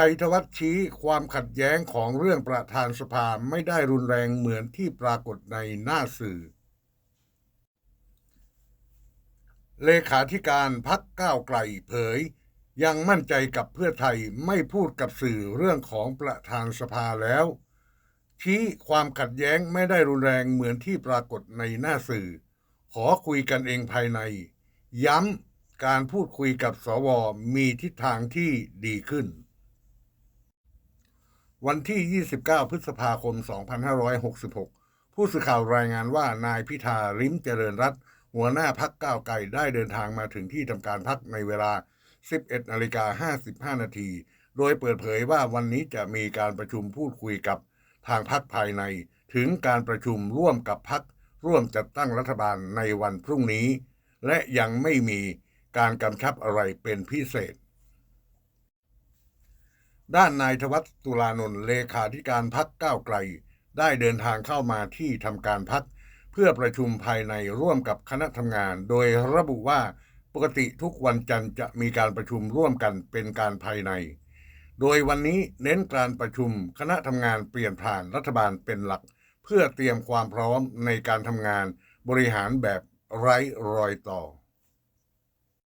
ชัยธวัฒน์ชี้ความขัดแย้งของเรื่องประธานสภาไม่ได้รุนแรงเหมือนที่ปรากฏในหน้าสื่อ เลขาธิการพักก้าวไกลเผย ยังมั่นใจกับเพื่อไทยไม่พูดกับสื่อเรื่องของประธานสภาแล้ว ชี้ความขัดแย้งไม่ได้รุนแรงเหมือนที่ปรากฏในหน้าสื่อ ขอคุยกันเองภายใน ย้ำการพูดคุยกับสวมีทิศทางที่ดีขึ้น วันที่ 29 พฤษภาคม 2566 ผู้สื่อข่าวรายงานว่านายพิธาริมเจริญรัตหัวหน้าพักก้าวไกลได้เดินทางมาถึงที่ทำการพักในเวลา 11นาฬิกา55 นาที โดยเปิดเผยว่าวันนี้จะมีการประชุมพูดคุยกับทางพักภายใน ถึงการประชุมร่วมกับพักร่วมจัดตั้งรัฐบาลในวันพรุ่งนี้ และยังไม่มีการกำชับอะไรเป็นพิเศษ ด้านนายธวัฒตุลานนท์เลขาธิการพักก้าวไกล ได้เดินทางเข้ามาที่ทำการพัก เพื่อประชุมภายในร่วมกับคณะทำงาน โดยระบุว่าปกติทุกวันจันทร์จะมีการประชุมร่วมกันเป็นการภายใน โดยวันนี้เน้นการประชุมคณะทำงานเปลี่ยนผ่านรัฐบาลเป็นหลัก เพื่อเตรียมความพร้อมในการทำงานบริหารแบบไร้รอยต่อ